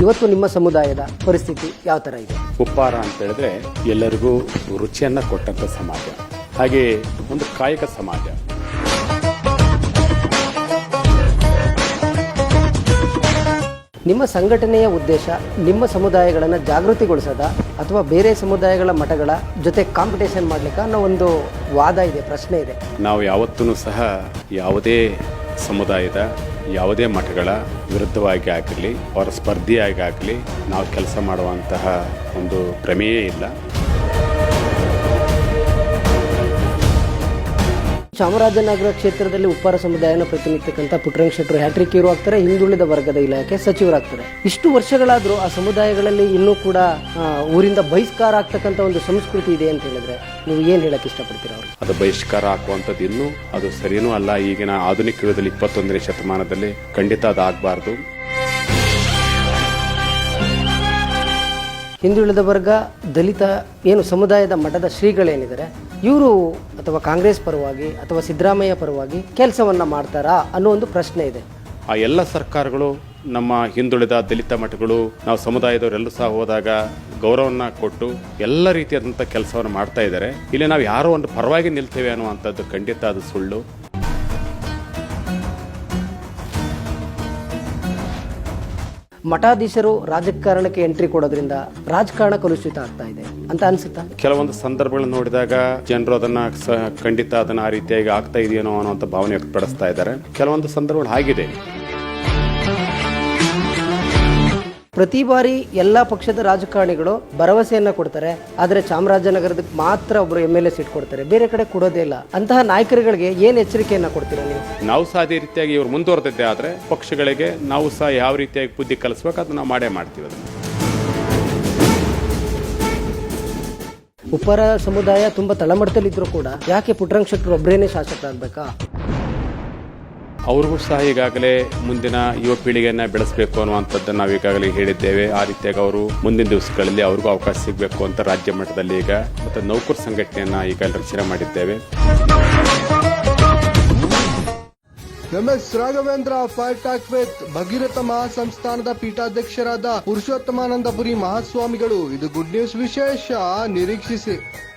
ಇವತ್ತು ನಿಮ್ಮ ಸಮುದಾಯದ ಪರಿಸ್ಥಿತಿ ಯಾವ ಥರ ಇದೆ? ಉಪ್ಪಾರ ಅಂತ ಹೇಳಿದ್ರೆ ಎಲ್ಲರಿಗೂ ರುಚಿಯನ್ನ ಕೊಟ್ಟಂತ ಸಮಾಜ. ಹಾಗೆ ಒಂದು ಕಾಯಕ ಸಮಾಜ. ನಿಮ್ಮ ಸಂಘಟನೆಯ ಉದ್ದೇಶ ನಿಮ್ಮ ಸಮುದಾಯಗಳನ್ನು ಜಾಗೃತಿಗೊಳಿಸದ ಅಥವಾ ಬೇರೆ ಸಮುದಾಯಗಳ ಮಠಗಳ ಜೊತೆ ಕಾಂಪಿಟೇಷನ್ ಮಾಡ್ಲಿಕ್ಕೆ ಅನ್ನೋ ಒಂದು ವಾದ ಇದೆ ಪ್ರಶ್ನೆ ಇದೆ. ನಾವು ಯಾವತ್ತೂ ಸಹ ಯಾವುದೇ ಸಮುದಾಯದ ಯಾವುದೇ ಮಠಗಳ ವಿರುದ್ಧವಾಗಿ ಆಗಲಿ ಅವರ ಸ್ಪರ್ಧಿಯಾಗಿ ಆಗಲಿ ನಾವು ಕೆಲಸ ಮಾಡುವಂತಹ ಒಂದು ಪ್ರಮೇಯ ಇಲ್ಲ. ಚಾಮರಾಜನಗರ ಕ್ಷೇತ್ರದಲ್ಲಿ ಉಪ್ಪಾರ ಸಮುದಾಯನ ಪ್ರತಿನಿಧಿತಕ್ಕಂಥ ಪುಟ್ಟರಂಗ ಶೆಟ್ಟರು ಹ್ಯಾಟ್ರಿಕ್ ಇರುವ ಆಗ್ತಾರೆ ಹಿಂದುಳಿದ ವರ್ಗದ ಇಲಾಖೆ ಸಚಿವರಾಗ್ತಾರೆ. ಇಷ್ಟು ವರ್ಷಗಳಾದರೂ ಆ ಸಮುದಾಯಗಳಲ್ಲಿ ಇನ್ನೂ ಕೂಡ ಊರಿಂದ ಬಹಿಷ್ಕಾರ ಆಗ್ತಕ್ಕಂಥ ಒಂದು ಸಂಸ್ಕೃತಿ ಇದೆ ಅಂತ ಹೇಳಿದ್ರೆ ನೀವು ಏನು ಹೇಳಕ್ ಇಷ್ಟಪಡ್ತೀರಾ ಅವರು? ಅದು ಬಹಿಷ್ಕಾರ ಹಾಕುವಂತದ್ದು ಇನ್ನೂ ಅದು ಸರಿಯೂ ಅಲ್ಲ. ಈಗಿನ ಆಧುನಿಕ ಯುಗದಲ್ಲಿ ಇಪ್ಪತ್ತೊಂದನೇ ಶತಮಾನದಲ್ಲಿ ಖಂಡಿತ ಅದು ಆಗಬಾರ್ದು. ಹಿಂದುಳಿದ ವರ್ಗ, ದಲಿತ, ಏನು ಸಮುದಾಯದ ಮಠದ ಶ್ರೀಗಳೇನಿದ್ದಾರೆ, ಇವರು ಅಥವಾ ಕಾಂಗ್ರೆಸ್ ಪರವಾಗಿ ಅಥವಾ ಸಿದ್ದರಾಮಯ್ಯ ಪರವಾಗಿ ಕೆಲಸವನ್ನು ಮಾಡ್ತಾರಾ ಅನ್ನೋ ಒಂದು ಪ್ರಶ್ನೆ ಇದೆ. ಆ ಎಲ್ಲ ಸರ್ಕಾರಗಳು, ನಮ್ಮ ಹಿಂದುಳಿದ ದಲಿತ ಮಠಗಳು, ನಾವು ಸಮುದಾಯದವರೆಲ್ಲರೂ ಸಹ ಹೋದಾಗ ಗೌರವನ್ನ ಕೊಟ್ಟು ಎಲ್ಲ ರೀತಿಯಾದಂಥ ಕೆಲಸವನ್ನು ಮಾಡ್ತಾ ಇದ್ದಾರೆ. ಇಲ್ಲಿ ನಾವು ಯಾರೋ ಒಂದು ಪರವಾಗಿ ನಿಲ್ತೇವೆ ಅನ್ನುವಂಥದ್ದು ಖಂಡಿತ ಅದು ಸುಳ್ಳು. ಮಠಾಧೀಶರು ರಾಜಕಾರಣಕ್ಕೆ ಎಂಟ್ರಿ ಕೊಡೋದ್ರಿಂದ ರಾಜಕಾರಣ ಕಲುಷಿತ ಆಗ್ತಾ ಇದೆ ಅಂತ ಅನ್ಸುತ್ತಾ? ಕೆಲವೊಂದು ಸಂದರ್ಭಗಳನ್ನ ನೋಡಿದಾಗ ಜನರು ಅದನ್ನ ಖಂಡಿತ ಅದನ್ನ ಆ ರೀತಿಯಾಗಿ ಆಗ್ತಾ ಇದೆಯೇನೋ ಅನ್ನೋ ಭಾವನೆ ವ್ಯಕ್ತಪಡಿಸ್ತಾ ಇದ್ದಾರೆ. ಕೆಲವೊಂದು ಸಂದರ್ಭಗಳು ಆಗಿದೆ ಪ್ರತಿ ಬಾರಿ ಎಲ್ಲ ಪಕ್ಷದ ರಾಜಕಾರಣಿಗಳು ಭರವಸೆಯನ್ನ ಕೊಡ್ತಾರೆ ಆದರೆ ಚಾಮರಾಜನಗರದಕ್ಕೆ ಮಾತ್ರ ಒಬ್ಬರು ಎಂ ಎಲ್ ಎ ಸೀಟ್ ಕೊಡ್ತಾರೆ. ಬೇರೆ ಕಡೆ ಕೊಡೋದೇ ಇಲ್ಲ. ಅಂತಹ ನಾಯಕರುಗಳಿಗೆ ಏನು ಎಚ್ಚರಿಕೆಯನ್ನ ಕೊಡ್ತೀರಾ ನೀವು? ನಾವು ಸಹ ಅದೇ ರೀತಿಯಾಗಿ ಇವರು ಮುಂದುವರೆದಿದ್ದೆ ಆದರೆ ಪಕ್ಷಗಳಿಗೆ ನಾವು ಸಹ ಯಾವ ರೀತಿಯಾಗಿ ಬುದ್ಧಿ ಕಲಿಸ್ಬೇಕು ಅದನ್ನ ನಾವು ಮಾಡೇ ಮಾಡ್ತೀವಿ ಅದನ್ನ. ಉಪರ ಸಮುದಾಯ ತುಂಬಾ ತಳಮಟ್ಟದಲ್ಲಿದ್ರು ಕೂಡ ಯಾಕೆ ಪುಟ್ಟರಂಗ ಶೆಟ್ಟರು ಒಬ್ಬರೇನೆ ಶಾಸಕರಾಗಬೇಕಾ? ಅವ್ರಿಗೂ ಸಹ ಈಗಾಗಲೇ ಮುಂದಿನ ಯುವ ಪೀಳಿಗೆಯನ್ನ ಬೆಳೆಸಬೇಕು ಅನ್ನುವಂಥದ್ದನ್ನು ನಾವು ಈಗಾಗಲೇ ಹೇಳಿದ್ದೇವೆ. ಆ ರೀತಿಯಾಗಿ ಅವರು ಮುಂದಿನ ದಿವಸಗಳಲ್ಲಿ ಅವ್ರಿಗೂ ಅವಕಾಶ ಸಿಗಬೇಕು ಅಂತ ರಾಜ್ಯ ಮಟ್ಟದಲ್ಲಿ ಈಗ ಮತ್ತು ನೌಕರ ಸಂಘಟನೆಯನ್ನ ಈಗ ರಚನೆ ಮಾಡಿದ್ದೇವೆ. MS Raghavendra fire talk with Bhagiratha ಮಹಾಸಂಸ್ಥಾನದ ಪೀಠಾಧ್ಯಕ್ಷರಾದ ಪುರುಷೋತ್ತಮಾನಂದಪುರಿ ಮಹಾಸ್ವಾಮಿಗಳು, ಇದು ಗುಡ್ ನ್ಯೂಸ್ ವಿಶೇಷ, ನಿರೀಕ್ಷಿಸಿ.